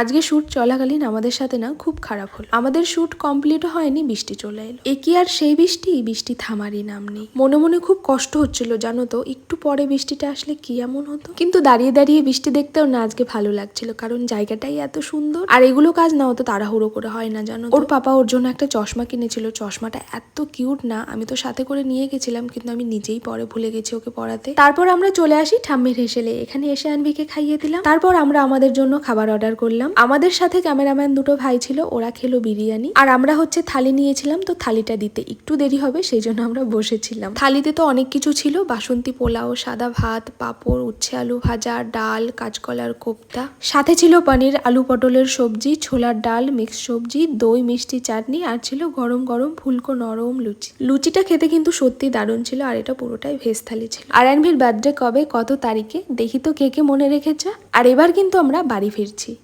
আজকে শ্যুট চলাকালীন আমাদের সাথে না খুব খারাপ হলো। আমাদের শ্যুট কমপ্লিট হয়নি, বৃষ্টি চলে এলো। এ কি আর সেই বৃষ্টি? বৃষ্টি থামারই নাম নেই। মনে মনে খুব কষ্ট হচ্ছিল, জানো তো। একটু পরে বৃষ্টিটা আসলে কি এমন হতো? কিন্তু দাঁড়িয়ে দাঁড়িয়ে বৃষ্টি দেখতেও না আজকে ভালো লাগছিল, কারণ জায়গাটাই এত সুন্দর। আর এগুলো কাজ না অত তাড়াহুড়ো করে হয় না, জানো ওর পাপা ওর জন্য একটা চশমা কিনেছিল। চশমাটা এত কিউট না, আমি তো সাথে করে নিয়ে গেছিলাম, কিন্তু আমি নিজেই পরে ভুলে গেছি ওকে পড়াতে তারপর আমরা চলে আসি ঠাম্মির হেসেলে। এখানে এসে আনবিকে খাইয়ে দিলাম। তারপর আমরা আমাদের জন্য খাবার অর্ডার করলাম। আমাদের সাথে ক্যামেরাম্যান দুটো ভাই ছিল, ওরা খেলো বিরিয়ানি। আর আমরা হচ্ছে থালি নিয়েছিলাম, তো থালিটা দিতে একটু দেরি হবে সেই জন্য আমরা বসেছিলাম। থালিতে তো অনেক কিছু ছিল, বাসন্তী পোলাও, সাদা ভাত, পাঁপড়, উচ্ছে আলু ভাজা, ডাল, কাঁচকলার কোপ্তা। সাথে ছিল পনির, আলু পটলের সবজি, ছোলার ডাল মিক্স সবজি, দই, মিষ্টি চাটনি, আর ছিল গরম গরম ফুলকো নরম লুচি। লুচিটা খেতে কিন্তু সত্যি দারুণ ছিল, আর এটা পুরোটাই ভেজ থালি ছিল। আর আনভির বার্থডে কবে, কত তারিখে, দেখি তো কে কে মনে রেখেছে। আর এবার কিন্তু আমরা বাড়ি ফিরছি।